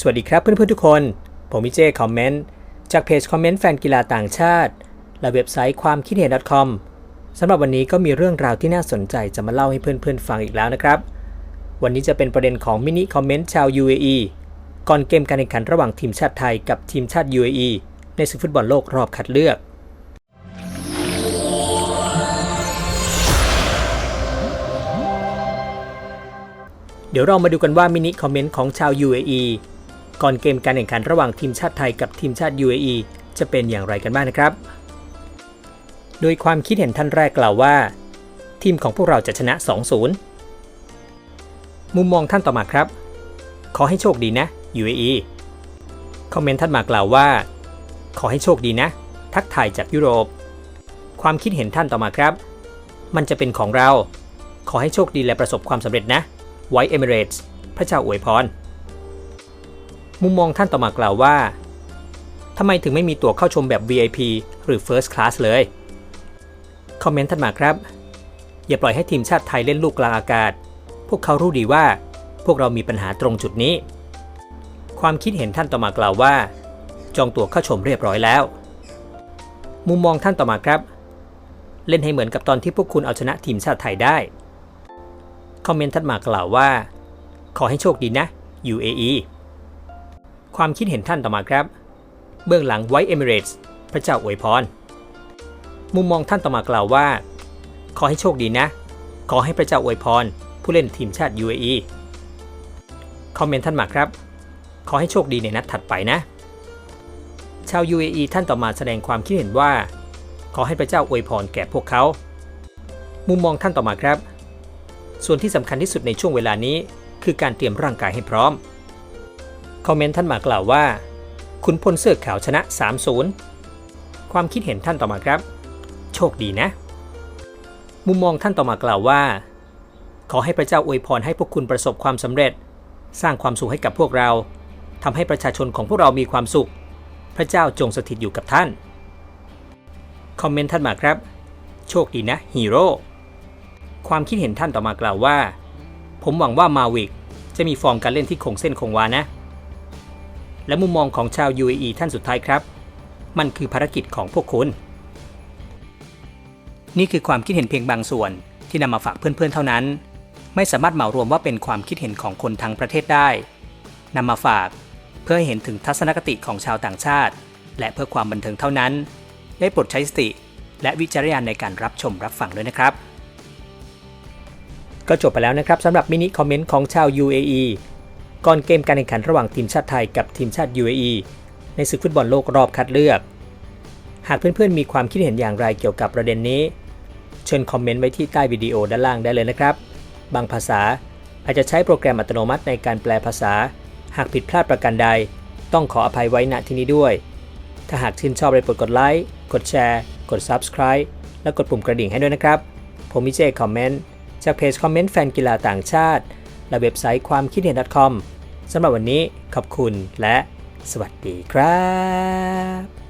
สวัสดีครับเพื่อนๆทุกคน ผมมิเจคอมเมนต์จากเพจคอมเมนต์แฟนกีฬาต่างชาติ และเว็บไซต์ความคิดเห็น .com สำหรับวันนี้ก็มีเรื่องราวที่น่าสนใจจะมาเล่าให้เพื่อนๆฟังอีกแล้วนะครับ วันนี้จะเป็นประเด็นของมินิคอมเมนต์ชาว UAE ก่อนเกมการแข่งขันระหว่างทีมชาติไทยกับทีมชาติ UAE ในศึกฟุตบอลโลกรอบคัดเลือกเดี๋ยวเรามาดูกันว่ามินิคอมเมนต์ของชาว UAE ก่อนเกมการแข่งขันระหว่างทีมชาติไทยกับทีมชาติ UAE จะเป็นอย่างไรกันบ้างนะครับ โดยความคิดเห็นท่านแรกกล่าวว่า ทีมของพวกเราจะชนะ 2-0 มุมมองท่านต่อมาครับ ขอให้โชคดีนะ UAE คอมเมนต์ท่านมากล่าวว่า ขอให้โชคดีนะ ทักทายจากยุโรป ความคิดเห็นท่านต่อมาครับ มันจะเป็นของเรา ขอให้โชคดีและประสบความสำเร็จนะไวท์เอมิเรตส์พระเจ้าอวยพร มุมมองท่านต่อมากล่าวว่าทำไมถึงไม่มีตั๋วเข้าชมแบบ VIP หรือ First Class เลย คอมเมนต์ท่านมาครับ อย่าปล่อยให้ทีมชาติไทยเล่นลูกกลางอากาศ พวกเขารู้ดีว่าพวกเรามีปัญหาตรงจุดนี้ ความคิดเห็นท่านต่อมากล่าวว่า จองตั๋วเข้าชมเรียบร้อยแล้ว มุมมองท่านต่อมาครับ เล่นให้เหมือนกับตอนที่พวกคุณเอาชนะทีมชาติไทยได้ คอมเมนต์ทัดมากล่าวว่า ขอให้โชคดีนะ UAE ความคิดเห็นท่านต่อมาครับ เบื้องหลังไวท์เอมิเรตส์พระเจ้าอวยพร มุมมองท่านต่อมากล่าวว่า ขอให้โชคดีนะ ขอให้พระเจ้าอวยพร ผู้เล่นทีมชาติ UAE คอมเมนต์ท่านมาครับ ขอให้โชคดีในนัดถัดไปนะ ชาว UAE ท่านต่อมาแสดงความคิดเห็นว่า ขอให้พระเจ้าอวยพรแก่พวกเขา มุมมองท่านต่อมาครับ ส่วนที่สำคัญที่สุดในช่วงเวลานี้ คือการเตรียมร่างกายให้พร้อม คอมเมนต์ท่านมากล่าวว่า คุณพลเสื้อขาวชนะ 3-0 ความคิดเห็นท่านต่อมาครับ โชคดีนะ มุมมองท่านต่อมากล่าวว่า ขอให้พระเจ้าอวยพรให้พวกคุณประสบความสำเร็จ สร้างความสุขให้กับพวกเราทำให้ประชาชนของพวกเรามีความสุข พระเจ้าจงสถิตอยู่กับท่าน คอมเมนต์ท่านมาครับ โชคดีนะฮีโร่ความคิดเห็นท่านต่อมากล่าวว่า ผมหวังว่ามาวิกจะมีฟอร์มการเล่นที่คงเส้นคงวานะ และมุมมองของชาว UAE ท่านสุดท้ายครับ มันคือภารกิจของพวกคุณ นี่คือความคิดเห็นเพียงบางส่วนที่นำมาฝากเพื่อนๆเท่านั้น ไม่สามารถเหมารวมว่าเป็นความคิดเห็นของคนทั้งประเทศได้นำมาฝากเพื่อให้เห็นถึงทัศนคติของชาวต่างชาติ และเพื่อความบันเทิงเท่านั้น ได้โปรดใช้สติ และวิจารณญาณในการรับชมรับฟังด้วยนะครับ ก็จบไปแล้วนะครับสำหรับมินิคอมเมนต์ของชาว UAE ก่อนเกมการแข่งขันระหว่างทีมชาติไทยกับทีมชาติ UAE ในศึกฟุตบอลโลกรอบคัดเลือก หากเพื่อนๆมีความคิดเห็นอย่างไรเกี่ยวกับประเด็นนี้ เชิญคอมเมนต์ไว้ที่ใต้วิดีโอด้านล่างได้เลยนะครับ บางภาษาอาจจะใช้โปรแกรมอัตโนมัติในการแปลภาษา หากผิดพลาดประการใด ต้องขออภัยไว้ณที่นี้ด้วย ถ้าหากชื่นชอบเลยโปรดกดไลค์ กดแชร์ กด Subscribe และกดปุ่มกระดิ่งให้ด้วยนะครับ ผมมิเจคอมเมนต์จากเพจคอมเมนต์แฟนกีฬาต่างชาติ และเว็บไซต์ความคิดเห็น .com สำหรับวันนี้ขอบคุณและสวัสดีครับ